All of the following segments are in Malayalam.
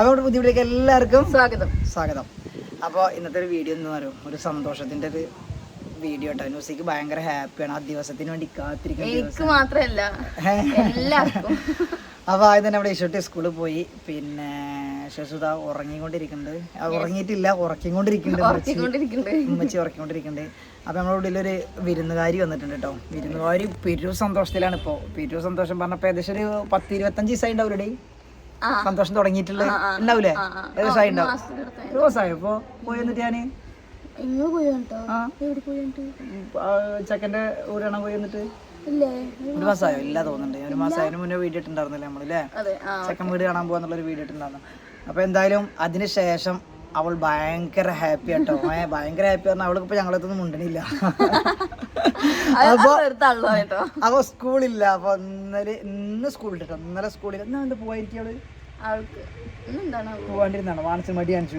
അതുകൊണ്ട് ബുദ്ധിമുട്ടിലേക്ക് എല്ലാവർക്കും സ്വാഗതം. സ്വാഗതം. അപ്പോൾ ഇന്നത്തെ ഒരു വീഡിയോ എന്ന് പറയും ഒരു സന്തോഷത്തിന്റെ ഒരു വീഡിയോ കേട്ടോ. ന്യൂസിക്ക് ഭയങ്കര ഹാപ്പിയാണ്. ആ ദിവസത്തിന് വേണ്ടി കാത്തിരിക്കുന്നത് എല്ലാവർക്കും. അപ്പോൾ ആദ്യം തന്നെ അവിടെ ഇഷോട്ടി സ്കൂളിൽ പോയി. പിന്നെ ശശുത ഉറങ്ങിക്കൊണ്ടിരിക്കുന്നുണ്ട്. ഉറങ്ങിയിട്ടില്ല. ഉറക്കിക്കൊണ്ടിരിക്കുന്നുണ്ട് ഉമ്മച്ചി. ഉറക്കിക്കൊണ്ടിരിക്കുന്നുണ്ട്. അപ്പോൾ നമ്മുടെ ഉള്ളിൽ ഒരു വിരുന്നുകാരി വന്നിട്ടുണ്ട് കേട്ടോ. വിരുന്നുകാരി പെരു സന്തോഷത്തിലാണ് ഇപ്പോൾ പെരു സന്തോഷം പറഞ്ഞപ്പോൾ ഏകദേശം ഒരു പത്ത് ഇരുപത്തഞ്ച് ദിവസമായി. സന്തോഷം തുടങ്ങിയിട്ടുള്ളത് ഉണ്ടാവൂലേ? ദിവസമായി ഉണ്ടാവും ഒരു ദിവസമായി? പോയി വന്നിട്ട് ഞാൻ ചെക്കന്റെ ഊരാണ് പോയി വന്നിട്ട്? ഒരു മാസമായോ? ഇല്ല തോന്നുന്നുണ്ട്. ഒരു മാസം അതിന് മുന്നേ വീഡിയോ ഇട്ടുണ്ടായിരുന്നില്ലേ നമ്മളല്ലേ ചെക്കൻ വീട് കാണാൻ പോകാന്നുള്ളൊരു വീഡിയോ ഇട്ടുണ്ടായിരുന്നു അപ്പൊ എന്തായാലും അതിന് ശേഷം അവൾ ഭയങ്കര ഹാപ്പി ആട്ടോ. ഭയങ്കര ഹാപ്പി പറഞ്ഞാൽ അവൾക്ക് ഇപ്പൊ ഞങ്ങളെത്തൊന്നും മുണ്ടണില്ല അപ്പൊ അപ്പൊ സ്കൂളില്ല. അപ്പൊ ഇന്നലെ ഇന്ന് സ്കൂളിൽ കേട്ടോ ഇന്നലെ സ്കൂളിൽ എന്നാ എന്ത് പോയിരിക്കും അവൾ? ആൾക്ക് എന്താണ്? പോവാണ്ടിരുന്നാണ്? വാണിച്ച് മടി കാണിച്ചു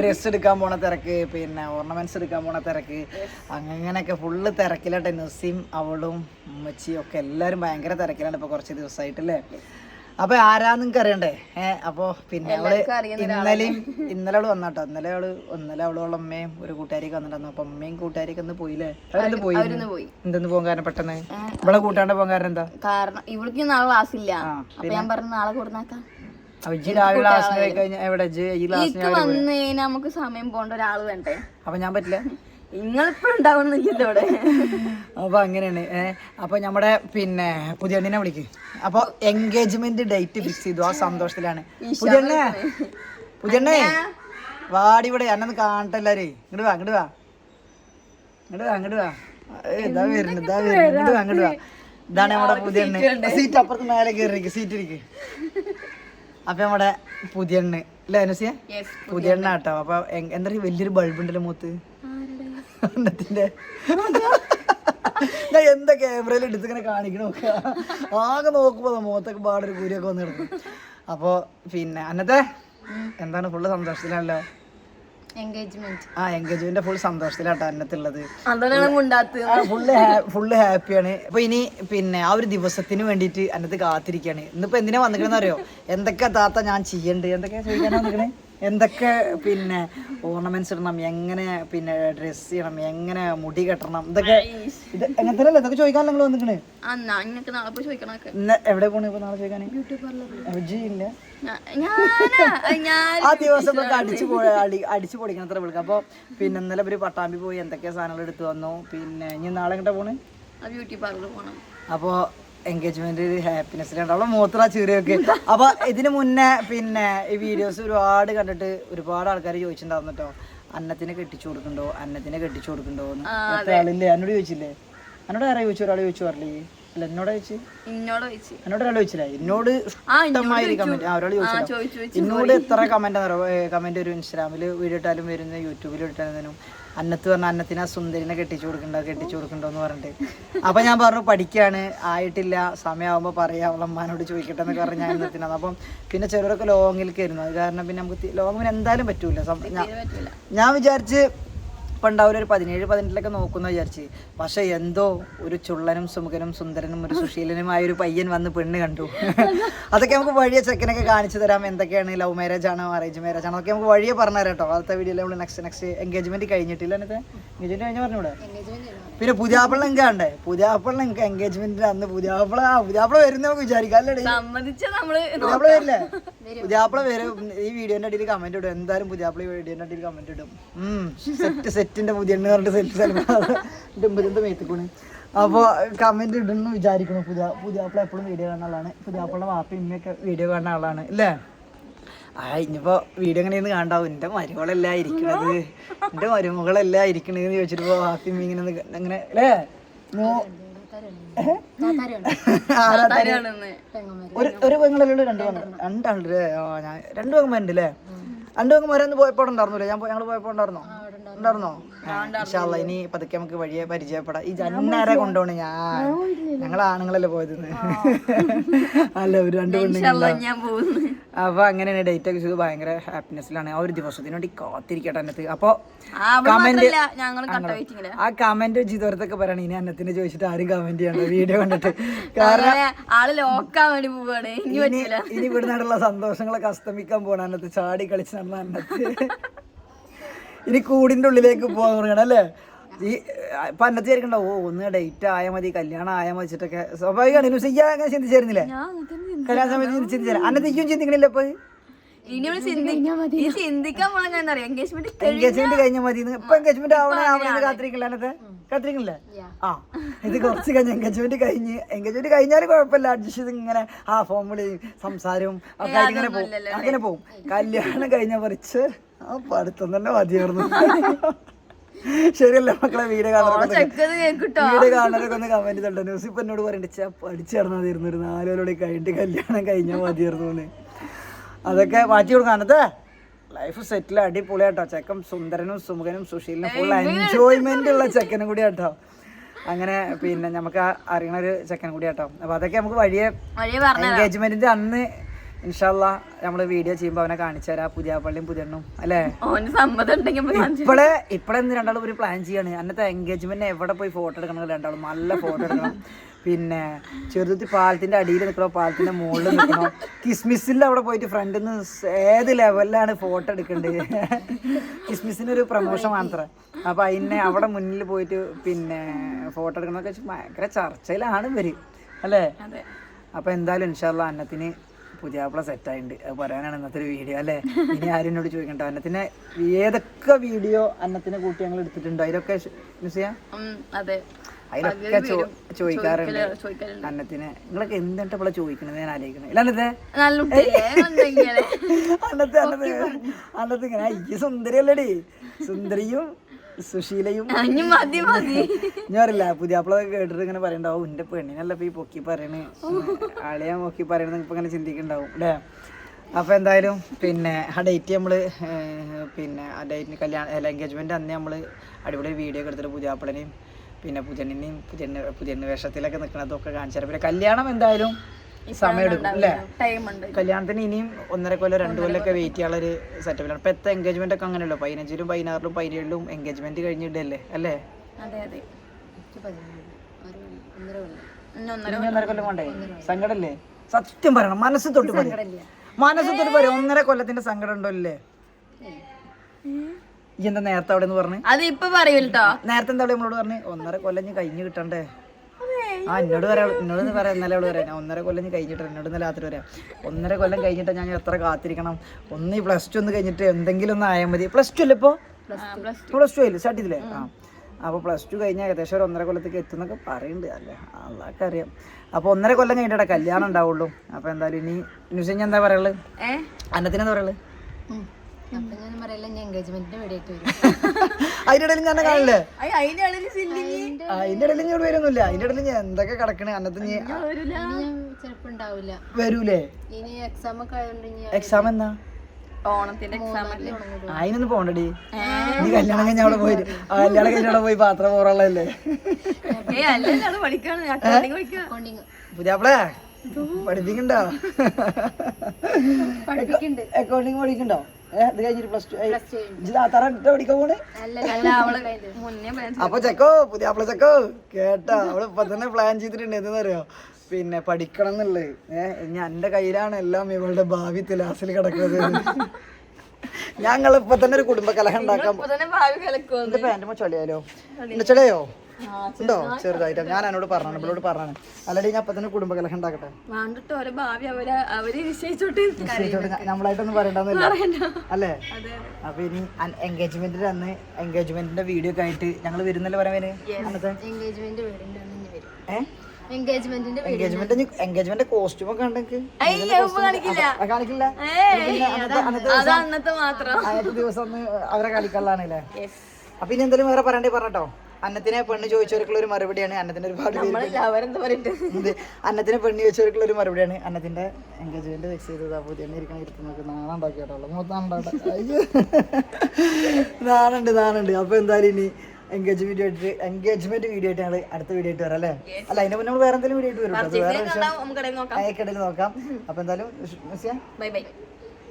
ഡ്രസ് എടുക്കാൻ പോണ തിരക്ക് പിന്നെ ഓർണമെന്റ്സ് എടുക്കാൻ പോണ തിരക്ക് അങ്ങനെയൊക്കെ ഫുള്ള് തിരക്കിലാട്ടെ. നസീം അവളും ഉമ്മച്ചിയും ഒക്കെ എല്ലാവരും ഭയങ്കര തിരക്കിലാണ് ഇപ്പൊ കുറച്ച് ദിവസമായിട്ടല്ലേ അപ്പൊ ആരാന്ന് നിങ്ങൾക്ക് അറിയണ്ടേ? ഏഹ് അപ്പൊ പിന്നെ അവൾ ഇന്നലെയും ഇന്നലെ അവൾ വന്നാട്ടോ. ഇന്നലെ അവൾ ഇന്നലെ അവൾ അവളെ അമ്മയും ഒരു കൂട്ടുകാരിക്ക് വന്നിട്ടുണ്ടായിരുന്നു. അപ്പൊ അമ്മയും കൂട്ടുകാരിക്ക് ഒന്ന് പോയില്ലേ? അവരെന്ത് പോയി. അവരൊന്ന് പോയി. എന്തെന്ന് പോകാൻ കാരണം പെട്ടെന്ന്? ഇവിടെ കൂട്ടാണ്ട് പോകാൻ കാരണം എന്താ? കാരണം ഇവിടേക്ക് നാളെ ക്ലാസ് ഇല്ല. അപ്പൊ ഞാൻ പറഞ്ഞു നാളെ കൊടുന്നാക്കാം. വന്ന് നമുക്ക് സമയം പോകേണ്ട ഒരാൾ വേണ്ടേ? അപ്പൊ ഞാൻ പറ്റില്ല. അപ്പൊ അങ്ങനെയാണ്. അപ്പൊ നമ്മുടെ പിന്നെ പുതിയ എണ്ണിനെ വിളിക്ക്. അപ്പൊ എൻഗേജ്മെന്റ് ഡേറ്റ് ഫിക്സ് ചെയ്തു. ആ സന്തോഷത്തിലാണ്. പുതിയ പുതിയണ്ണേ വാടി ഇവിടെ. എന്നൊന്ന് കാണട്ടെ എല്ലാരേ. ഇങ്ങോട്ട് വാ ഇങ്ങോട്ട് വാ. ഇങ്ങോട്ട് വാ ഇങ്ങോട്ട് വാ. ഇതാ വരുന്നു ഇതാ വരുന്നു. ഇങ്ങോട്ട് വാ ഇങ്ങോട്ട് വാ. ഇതാണ് നമ്മുടെ പുതിയ സീറ്റ് അപ്പുറത്ത് മേലെ കയറിയിരിക്കും സീറ്റ് ഇരിക്ക്. അപ്പൊ നമ്മുടെ പുതിയ എണ്ണ അല്ലേ അനുസിയ? പുതിയ എണ്ണ കേട്ടോ അപ്പൊ എന്താ പറയുക വലിയൊരു ബൾബ് ഉണ്ടല്ലോ മൂത്ത്. അന്നത്തിന്റെ ഞാൻ എന്താ ക്യാമറയിൽ എടുത്ത് ഇങ്ങനെ കാണിക്കണോ ആകെ നോക്കുമ്പോ ദാ മുഖത്തൊക്കെ പാടൊരു കൂരിയൊക്കെ വന്ന് കിടക്കും. അപ്പോ പിന്നെ അന്നത്തെ എന്താണ് ഫുള്ള് സന്തോഷത്തിലാണല്ലോ? ആ എൻഗേജ്മെന്റ് ഫുൾ സന്തോഷത്തിലാട്ടോ അന്നത്തുള്ളത്. ഫുള്ള് ഫുള്ള് ഹാപ്പിയാണ്. അപ്പൊ ഇനി പിന്നെ ആ ഒരു ദിവസത്തിന് വേണ്ടിയിട്ട് അന്നത്ത് കാത്തിരിക്കാണ്. ഇന്നിപ്പോ എന്തിനാ വന്നിക്കണെന്ന് അറിയോ എന്തൊക്കെ താത്ത ഞാൻ ചെയ്യണ്ട്? എന്തൊക്കെ ചോദിക്കാനാ വന്നിക്കണേ? എന്തൊക്കെ പിന്നെ ഓർണമെന്റ്സ് ഇടണം എങ്ങനെ പിന്നെ ഡ്രസ് ചെയ്യണം എങ്ങനെ മുടി കെട്ടണം ഇതൊക്കെ ഇത് ഇതൊക്കെ ചോദിക്കാൻ നിങ്ങൾ വന്നിക്കണേ? എവിടെ പോണേ ഇപ്പൊ നാളെ ചോദിക്കാൻ ഇല്ല. ആ ദിവസം നമുക്ക് അടിച്ചു പൊളിക്കണം അത്ര വിളിക്കാം അപ്പോൾ പിന്നെ ഇന്നലെ ഇവർ പട്ടാമ്പി പോയി എന്തൊക്കെ സാധനങ്ങൾ എടുത്തു വന്നു. പിന്നെ ഇനി നാളെ എങ്ങോട്ടാ പോണേ? ബ്യൂട്ടി പാർലർ പോണം. അപ്പോ എൻഗേജ്മെന്റ് ഹാപ്പിനെസ് അവളെ മൂത്ര ചീറിയൊക്കെ അപ്പൊ ഇതിനു മുന്നേ പിന്നെ ഈ വീഡിയോസ് ഒരുപാട് കണ്ടിട്ട് ഒരുപാട് ആൾക്കാർ ചോദിച്ചിട്ടുണ്ടായിരുന്നു കേട്ടോ അന്നത്തിനെ കെട്ടിച്ചു കൊടുക്കണ്ടോ? അന്നത്തിനെ കെട്ടിച്ചു കൊടുക്കണ്ടോ എന്ന്. എത്ര ആളില്ലേ? എന്നോട് ചോദിച്ചില്ലേ? എന്നോട് ആരാ ചോദിച്ചു? ഒരാൾ ചോദിച്ചു പറഞ്ഞില്ലേ? അല്ല എന്നോട് ചോദിച്ചു? ഇന്നോട് ചോദിച്ചു. എന്നോട് ഒരാൾ ചോദിച്ചില്ലേ? എന്നോട് ആ ഇഷ്ടമായൊരു കമന്റ് ആ ഒരാൾ ആ ചോദിച്ചു ചോദിച്ചു ചോദിച്ചു എന്നോട് എത്ര കമന്റ് കമന്റ് വരും ഇൻസ്റ്റാഗ്രാമിൽ വീഡിയോ ഇട്ടാലും വരുന്ന യൂട്യൂബിൽ ഇട്ടാലും അന്നത്ത് പറഞ്ഞ അന്നത്തിന് ആ സുന്ദരിനെ കെട്ടിച്ചു കൊടുക്കണ്ട കെട്ടിച്ചു കൊടുക്കണ്ടോ എന്ന് പറഞ്ഞിട്ട്. അപ്പൊ ഞാൻ പറഞ്ഞു പഠിക്കാണ് ആയിട്ടില്ല സമയമാകുമ്പോൾ പറയാം അവളെ അമ്മാനോട് ചോദിക്കട്ടെ എന്നൊക്കെ പറഞ്ഞ് ഞാൻ അന്നത്തിനാണ് അപ്പം പിന്നെ ചിലരൊക്കെ ലോങ്ങിലേക്ക് വരുന്നു അത് കാരണം പിന്നെ നമുക്ക് ലോങ്ങിന് എന്തായാലും പറ്റൂല. ഞാൻ- ഇതിന് പറ്റൂല ഉണ്ടാവില്ല ഒരു പതിനേഴ് പതിനെട്ടിലൊക്കെ നോക്കുന്ന വിചാരിച്ച്. പക്ഷെ എന്തോ ഒരു ചുള്ളനും സുമുഖനും സുന്ദരനും ഒരു സുശീലനുമായ ഒരു പയ്യൻ വന്ന് പെണ്ണ് കണ്ടു. അതൊക്കെ നമുക്ക് വഴിയെ ചെക്കനൊക്കെ കാണിച്ചു തരാം. എന്തൊക്കെയാണ് ലവ് മാരേജ് ആണോ അറേഞ്ച് മാരേജ് ആണോ? അതൊക്കെ നമുക്ക് വഴിയെ പറഞ്ഞു തരാം കേട്ടോ. അടുത്ത വീഡിയോയിൽ നമ്മൾ നെക്സ്റ്റ് നെക്സ്റ്റ് എൻഗേജ്മെന്റ് കഴിഞ്ഞിട്ടില്ല എന്നിട്ട് പിന്നെ പുതിയാപ്പിള എനിക്ക് കണ്ടേ പുതിയാപ്പിള എനിക്ക് എൻഗേജ്മെന്റിന് അന്ന് പുതിയാപ്പിള ആ പുതിയാപ്പിള വരുന്ന നമുക്ക് വിചാരിക്കാം അല്ലേ സമ്മതിച്ച നമ്മൾ പുതിയാപ്പിള വരില്ലേ? പുതിയാപ്പിള വരും. ഈ വീഡിയോന്റെ അടിയിൽ കമന്റ് ഇടും. എന്തായാലും പുതിയാപ്പിള ഈ വീഡിയോന്റെ അടിയിൽ കമന്റ് ഇടും. സെറ്റ് സെറ്റിന്റെ പുതിയ പറഞ്ഞിട്ട് സെറ്റ് മേത്തിക്കൂണ്. അപ്പോൾ കമന്റ് ഇടുന്നു വിചാരിക്കണം പുതിയ പുതിയാപ്പിള എപ്പോഴും വീഡിയോ കാണുന്ന ആളാണ്. പുതിയാപ്പിള വാപ്പ ഇമ്മയൊക്കെ വീഡിയോ കാണുന്ന ആളാണ്. അല്ലേ ആ ഇനിയിപ്പോ വീഡിയോ എങ്ങനെയെന്ന് കാണണ്ടാവും? എന്റെ മരുമകളല്ല ഇരിക്കണത് എന്റെ മരുമകളല്ല ഇരിക്കണതെന്ന് ചോദിച്ചിട്ട് ഇമ്മ ഇങ്ങനെ അങ്ങനെ അല്ലേ? ഒരു ഒരു പെങ്ങളല്ലേ രണ്ട് പെങ്ങൾ രണ്ടാളുണ്ട് ആ ഞാൻ രണ്ട് പെങ്ങന്മാരുണ്ട് അല്ലേ? രണ്ട് പെങ്ങന്മാരെ പോയപ്പോ ഉണ്ടായിരുന്നില്ലേ? ഞാൻ ഞങ്ങൾ പോയപ്പോ ഉണ്ടായിരുന്നോ? ഇഷാള്ള ഇനി പതുക്കെ നമുക്ക് വഴിയെ പരിചയപ്പെടാം. ഈ ജന്നാരെ കൊണ്ടുപോണ് ഞാൻ. ഞങ്ങൾ ആണുങ്ങളല്ലേ പോയത് അല്ല ഒരു രണ്ട് പെണ്ണുങ്ങളാ അപ്പൊ അങ്ങനെയാണ് ഡേറ്റ് ഒക്കെ ചെയ്ത് ഭയങ്കര ഹാപ്പിനെസ്സിലാണ് ആ ഒരു ദിവസത്തിന് വേണ്ടി കാത്തിരിക്കട്ടെ അന്നത്ത്. അപ്പൊ കട്ട ആ കമന്റ് ജിതോരത്തൊക്കെ പറയണം. ഇനി അന്നത്തിനെ ചോദിച്ചിട്ട് ആരും കമന്റ് ചെയ്യണ്ട. വീഡിയോ കണ്ടിട്ട്. കാരണം ആൾ ലോക്കാൻ വേണ്ടി പോവാണ്. ഇനി ഇനി ഇനി ഇവിടെ നിന്നുള്ള സന്തോഷങ്ങളൊക്കെ അസ്തമിക്കാൻ പോണ അന്നത്ത് ചാടി കളിച്ച് നടന്ന അന്നത്ത്. ഇനി കൂടിന്റെ ഉള്ളിലേക്ക് പോകാൻ തുടങ്ങണം അല്ലേ? ഈ ഇപ്പൊ അന്നത്തെ ഓ ഒന്ന് ഡേറ്റ് ആയാൽ മതി കല്യാണം ആയാൽ മതി വെച്ചിട്ടൊക്കെ. സ്വാഭാവികമാണ് ഇനി ചെയ്യാൻ അങ്ങനെ ചിന്തിച്ചായിരുന്നില്ലേ? കല്യാണ സമയത്ത് ചിന്തിച്ചാൽ അന്നത്തേക്കും ചിന്തിക്കണില്ല ഇപ്പൊ? ഇനി ഇവിടെ ചിന്തി ഈ ചിന്തിക്കാൻ പോണ ഞാൻ അറിയാം എൻഗേജ്മെന്റ് കഴിഞ്ഞ മതി. ഇപ്പൊ എൻഗേജ്മെന്റ് ആവണേ ആവണ. കാത്തിരിക്കില്ല അന്നത്തെ? കാത്തിരിക്കില്ലേ ആ ഇത് കുറച്ച് കഴിഞ്ഞ് എൻഗേജ്മെന്റ് കഴിഞ്ഞ് എൻഗേജ്മെന്റ് കഴിഞ്ഞാലും കുഴപ്പമില്ല. അഡ്ജസ്റ്റ് ചെയ്ത് ഇങ്ങനെ ആ ഫോം വിളി സംസാരവും ഒക്കെ ഇങ്ങനെ പോകും. അങ്ങനെ പോകും. കല്യാണം കഴിഞ്ഞ പറിച്ച് ആ പഠിത്തം തന്നെ മതിയായിരുന്നു. ശരിയല്ലേ മക്കളെ? വീട് കാണാനൊക്കെ വീട് കാണാനൊക്കെ ഒന്ന് കമന്റ് തണ്ട ന്യൂസ് ഇപ്പൊ എന്നോട് പറയണ്ട പഠിച്ചു തീർന്നു ഒരു നാലോലോടെ കഴിഞ്ഞിട്ട് കല്യാണം കഴിഞ്ഞാൽ മതിയായിരുന്നു എന്ന്. അതൊക്കെ മാറ്റി കൊടുക്കാനത്തെ ലൈഫ് സെറ്റിൽ അടിപൊളിയാട്ടോ. ചെക്കൻ സുന്ദരനും സുമുഖനും സുശീലിനും ഫുൾ എൻജോയ്മെന്റ് ഉള്ള ചെക്കനും കൂടി ആട്ടോ. അങ്ങനെ പിന്നെ നമുക്ക് അറിയണ ഒരു ചെക്കൻ കൂടി ആട്ടോ. അപ്പൊ അതൊക്കെ നമുക്ക് വഴിയെ എൻഗേജ്മെന്റിന്റെ അന്ന് ഇൻഷാല്ല നമ്മൾ വീഡിയോ ചെയ്യുമ്പോ അവനെ കാണിച്ചു തരാം. പുതിയ പള്ളിയും പുതിയ അല്ലേ? ഓന് സമ്മതം ഉണ്ടെങ്കിൽ ഇപ്പളെ രണ്ടാളും ഒരു പ്ലാൻ ചെയ്യാണ്. അന്നത്തെ എൻഗേജ്മെന്റ് എവിടെ പോയി ഫോട്ടോ എടുക്കണം രണ്ടാളും. നല്ല ഫോട്ടോ എടുക്കണം. പിന്നെ ചെറുതി പാലത്തിന്റെ അടിയിൽ നിൽക്കണോ? പാലത്തിന്റെ മുകളിൽ നിൽക്കണോ? കിസ്മിസിൽ അവിടെ പോയിട്ട് ഫ്രണ്ടിൽ നിന്ന് ഏത് ലെവലിലാണ് ഫോട്ടോ എടുക്കേണ്ടത് കിസ്മിസിന് ഒരു പ്രമോഷൻ മാത്രം. അപ്പൊ അതിനെ അവിടെ മുന്നിൽ പോയിട്ട് പിന്നെ ഫോട്ടോ എടുക്കണമെന്നൊക്കെ വെച്ച് ഭയങ്കര ചർച്ചയിലാണ് ഇവർ. അല്ലേ? അപ്പൊ എന്തായാലും ഇൻഷാല്ല അന്നത്തിന് പുതിയാപ്പിള സെറ്റ് ആയിട്ടുണ്ട് അത് പറയാനാണ് ഇന്നത്തെ ഒരു വീഡിയോ അല്ലേ? ഇനി ആരും എന്നോട് ചോദിക്കണ്ട. അന്നത്തിന് ഏതൊക്കെ വീഡിയോ അന്നത്തിനെ കൂട്ടി ഞങ്ങൾ എടുത്തിട്ടുണ്ടോ? അതിലൊക്കെ അതെ. അതിലൊക്കെ ചോദിക്കാറുണ്ട് അന്നത്തിന്. നിങ്ങളൊക്കെ എന്തിട്ട് ഇപ്പോൾ ചോദിക്കണത്? ഞാൻ ആലോചിക്കണത് ഇല്ല അന്നത്തെ. അന്നത്തെ അന്നത്തെ അന്നത്തെ ഈ സുന്ദരി അല്ലേടി സുന്ദരിയും സുശീലയും ഇനി മതി മതി. ഞാൻ അറിയില്ല പുതിയാപ്പിള കേട്ടിട്ട് ഇങ്ങനെ പറയണ്ടാവും എന്റെ പെണ്ണിനല്ല ഇപ്പൊ ഈ പൊക്കി പറയണേ? ആളെയാ പൊക്കി പറയണെന്ന് ഇപ്പൊ ഇങ്ങനെ ചിന്തിക്കണ്ടാവും അല്ലേ അപ്പൊ എന്തായാലും പിന്നെ ആ ഡേറ്റ് നമ്മൾ പിന്നെ ആ ഡേറ്റിന് കല്യാണം എൻഗേജ്മെന്റ് അന്ന് നമ്മൾ അടിപൊളി വീഡിയോ ഒക്കെ എടുത്തിട്ട് പുതിയാപ്പിളനെയും പിന്നെ പുതിയണ്ണിനെയും പുതിയ പുതിയണ്ണ വേഷത്തിലൊക്കെ നിൽക്കണതൊക്കെ കാണിച്ചു തരാം. പിന്നെ കല്യാണം എന്തായാലും സമയം എടുക്കും അല്ലേ? ടൈം ഉണ്ട് കല്യാണത്തിന് ഇനിയും ഒന്നര കൊല്ലം രണ്ട് കൊല്ലമൊക്കെ വെയിറ്റ് ചെയ്യാനുള്ള ഒരു സെറ്റപ്പിലാണ് ഇപ്പൊ എത്ര എൻഗേജ്മെന്റ് ഒക്കെ അങ്ങനെയല്ലോ പതിനഞ്ചിലും പതിനാറിലും പതിനേഴിലും എൻഗേജ്മെന്റ് കഴിഞ്ഞിട്ടല്ലേ? അല്ലേ? അതെ അതെ. ഇനി ഒന്നര കൊല്ലം. കൊണ്ടേ? സങ്കടല്ലേ സത്യം പറയണം. മനസ്സ് തൊട്ട് പറയും. മനസ്സ് തൊട്ട് പറയും. ഒന്നര കൊല്ലത്തിന്റെ സങ്കടം ഉണ്ടോ അല്ലേ ഈ എന്താ നേരത്തെ അവിടെ നിന്ന് പറഞ്ഞു? അത് ഇപ്പൊ പറയൂട്ടോ നേരത്തെ എന്താ നമ്മളോട് പറഞ്ഞു? ഒന്നര കൊല്ലം ഇനി കഴിഞ്ഞ് കിട്ടണ്ടേ? ആ എന്നോട് പറയാം. എന്നോട് ഒന്ന് പറയാം. ഇന്നലെ അവൾ പറയാം. ഒന്നര കൊല്ലം കഴിഞ്ഞിട്ട് എന്നോട് ഇന്നലെ രാത്രി പറയാം. ഒന്നര കൊല്ലം കഴിഞ്ഞിട്ട് ഞാൻ എത്ര കാത്തിരിക്കണം? ഒന്ന് ഈ പ്ലസ് ടു ഒന്ന് കഴിഞ്ഞിട്ട് എന്തെങ്കിലും ഒന്ന് ആയാൽ മതി. പ്ലസ് ടു അല്ലേ ഇപ്പോ? പ്ലസ് ടു ആയില്ലേ സ്റ്റാർട്ട് ചെയ്തില്ലേ? ആ. അപ്പോൾ പ്ലസ് ടു കഴിഞ്ഞാൽ ഏകദേശം ഒരു ഒന്നര കൊല്ലത്തേക്ക് എത്തുന്നൊക്കെ പറയുന്നുണ്ട് അല്ലേ? അതൊക്കെ അറിയാം. അപ്പോൾ ഒന്നര കൊല്ലം കഴിഞ്ഞിട്ടേ കല്യാണം ഉണ്ടാവുള്ളൂ. അപ്പോൾ എന്തായാലും ഇനി ന്യൂസ് എന്താ പറയുള്ളത് അന്നത്തിനെന്താ അന്നത്തിന് എന്താ പറയുള്ളത് അപ്പൊ ഞാൻ ഞാൻ കാണില്ലേ? അതിന്റെ ഇടയിൽ ഇങ്ങോട്ട് വരുന്നില്ല. ഇടയിൽ എന്തൊക്കെ കിടക്കണേ? വരൂല ഇനി ഞാൻ ചിലപ്പോ ഉണ്ടാവില്ല വരൂലേ? ഇനി എക്സാം എന്നാ. അതിനൊന്നും പോണ്ടടി. നീ കല്യാണം കഴിഞ്ഞ അവിടെ പോയി കല്യാണം കഴിഞ്ഞ അവിടെ പോയി പാത്രം പോറുള്ളല്ലേ പുതിയാപ്പിളേ പഠിപ്പിക്കണ്ടോ? അക്കൗണ്ടിങ് പഠിക്കണ്ടോ? ഇത് കഴിഞ്ഞിട്ട് പ്ലസ് ടു പഠിക്കാൻ പോണ്? അപ്പൊ ചെക്കോ പുതിയ അപ്പള ചെക്കോ കേട്ടാ അവൾ ഇപ്പൊ തന്നെ പ്ലാൻ ചെയ്തിട്ടുണ്ട് എന്തെന്നറിയോ പിന്നെ പഠിക്കണം എന്നുള്ളത്. ഏഹ് ഇനി എന്റെ കയ്യിലാണ് എല്ലാം ഇവളുടെ ഭാവി തിലാസിൽ കിടക്കുന്നത്. ഞങ്ങൾ ഇപ്പൊ തന്നെ ഒരു കുടുംബ കലഹം ഉണ്ടാക്കാൻ ഇപ്പൊ തന്നെ ഉണ്ടോ? ചെറുതായിട്ട് ഞാൻ എന്നോട് പറഞ്ഞു ഇവളോട് പറഞ്ഞു അല്ലെങ്കിൽ ഞാൻ അപ്പത്തന്നെ തന്നെ കുടുംബ കലഹം ഉണ്ടാക്കട്ടെ? വേണ്ടിട്ട് ഓരോ ഭാവി അവർ അവർ നിശ്ചയിച്ചോട്ട് നമ്മളായിട്ടൊന്നും പറയണ്ടെന്നില്ല. അല്ലേ? അപ്പൊ ഇനി എൻഗേജ്മെന്റിന്റെ അന്ന് എൻഗേജ്മെന്റിന്റെ വീഡിയോ ഒക്കെ ആയിട്ട് ഞങ്ങൾ വരുന്നല്ലേ പറയാൻ അന്നത്തെ? എൻഗേജ്മെന്റ് ഏഹ് കോസ്റ്റ്യൂം ഒക്കെ കാണിക്കില്ല. അന്നത്തെ ദിവസം അവരെ കളിക്കള്ളാണല്ലേ യെസ് അപ്പൊ ഇനി എന്തെങ്കിലും വേറെ പറയണ്ടേ പറഞ്ഞോ അന്നത്തിനെ പെണ്ണ് ചോദിച്ചവർക്കുള്ള ഒരു മറുപടിയാണ് അന്നത്തിന് ഒരുപാട് അന്നത്തിന് പെണ്ണ് ചോദിച്ചവർക്കുള്ള ഒരു മറുപടിയാണ് അന്നത്തിന്റെ എൻഗേജ്മെന്റ് ഫിക്സ് ചെയ്തത്. അപ്പോൾ തന്നെ ഇരിക്കണം മൂത്താണ്ടാട്ടെ അയ്യോ. നാണുണ്ട് നാണുണ്ട്. അപ്പൊ എന്തായാലും ഇനി എൻഗേജ്മെന്റ് ആയിട്ട് എൻഗേജ്മെന്റ് വീഡിയോ ആയിട്ട് ഞങ്ങൾ അടുത്ത വീഡിയോ ആയിട്ട് വരാം അല്ലേ? അല്ല അതിന്റെ മുന്നേ നമ്മൾ വേറെ എന്തെങ്കിലും വീഡിയോ ആയിട്ട് വരും വേറെ വിഷയം നോക്കാം. അയക്കടയിൽ നോക്കാം. അപ്പൊ എന്തായാലും ബൈ ബൈ.